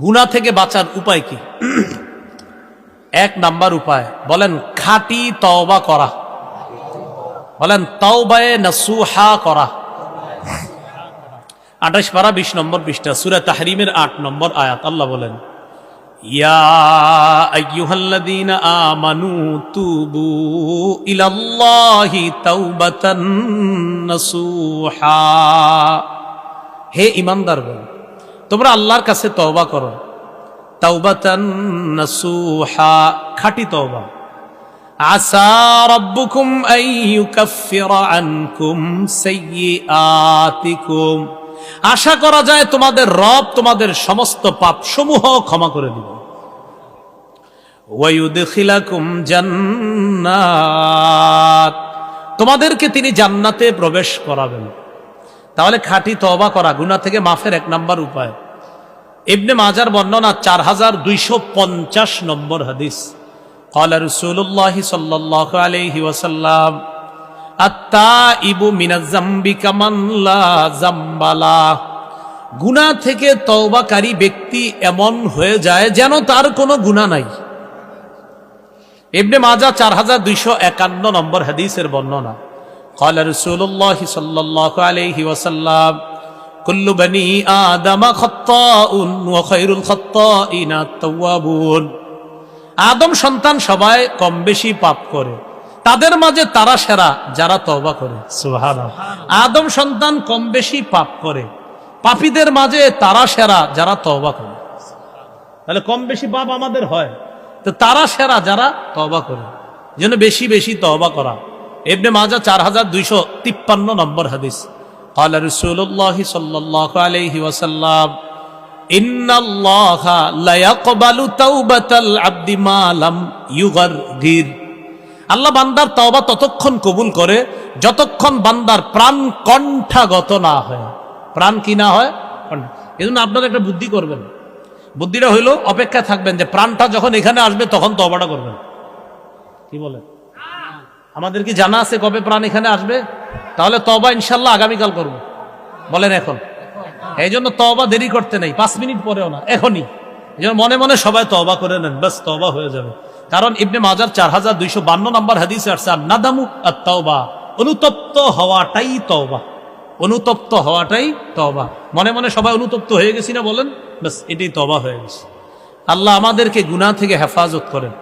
গুণা থেকে বাঁচার উপায় কি? এক নাম্বার উপায়, বলেন, খাঁটি তওবা করা। বলেন, তওবায়ে নাসুহা করা। আঠাশ পারা, বিশ নম্বর পৃষ্ঠা, সুরা তাহরিমের আট নম্বর আয়াত, আল্লাহ বলেন আমানু তুবু ইলাল্লাহি হে ইমানদার তোমরা আল্লাহর কাছে তওবা করো। তাওবাতান নাসুহা, খাঁটি তওবা। আশা করা যায় তোমাদের রব তোমাদের সমস্ত পাপ সমূহ ক্ষমা করে দিবে। তোমাদেরকে তিনি জান্নাতে প্রবেশ করাবেন। তাহলে খাঁটি তওবা করা গুনাহ থেকে মাফের এক নাম্বার উপায়। ইবনে মাজার বর্ণনা চার হাজার দুইশো পঞ্চাশ নম্বর হাদিস قال رسول الله صلى الله عليه وسلم التائب من الذنب كمن لا ذنب له গুনাহ থেকে তওবাকারী ব্যক্তি এমন হয়ে যায় যেন তার কোনো গুনাহ নাই ইবনে মাজা চার হাজার দুইশো একান্ন নম্বর হাদিসের বর্ণনা قال رسول الله صلى الله عليه وسلم কুল্লু আদম সন্তান সবাই কম বেশি পাপ করে। তাদের মাঝে তারা সেরা যারা তবা করে। আদম সন্তান কম বেশি পাপ করে। পাপীদের মাঝে তারা সেরা যারা তবা করে। তাহলে কম বেশি পাপ আমাদের হয়। তো তারা সেরা যারা তবা করে। যেন বেশি বেশি তবা করা। এমনি মাজা চার হাজার দুইশো তিপ্পান্ন নম্বর হাদিস। قال رسول الله صلى الله عليه وسلم إن الله لا يقبل توبة العبد ما لم يغرغر আল্লাহ বান্দার তওবা ততক্ষণ কবুল করে যতক্ষণ বান্দার প্রাণ কণ্ঠাগত না হয় প্রাণ কি না হয় এই জন্য আপনারা একটা বুদ্ধি করবেন বুদ্ধিটা হইলো অপেক্ষা থাকবেন যে প্রাণটা যখন এখানে আসবে তখন তবাটা করবেন কি বলে আমাদের কি জানা আছে কবে প্রাণ এখানে আসবে তাহলে তবা ইনশাল্লাহ আগামীকাল করব। বলেন এখন। এই জন্য তবা দেরি করতে নেই, পাঁচ মিনিট পরেও না, এখনই। এই মনে মনে সবাই তবা করে নেন, ব্যাস তবা হয়ে যাবে। কারণ ইবনে মাজার চার হাজার দুইশো বান্ন নম্বর হাদিসে আসছে আর নাদামু আর তবা অনুতপ্ত হওয়াটাই তবা অনুতপ্ত হওয়াটাই তবা মনে মনে সবাই অনুতপ্ত হয়ে গেছি না বলেন? ব্যাস, এটাই তবা হয়ে গেছে। আল্লাহ আমাদেরকে গুনাহ থেকে হেফাজত করেন।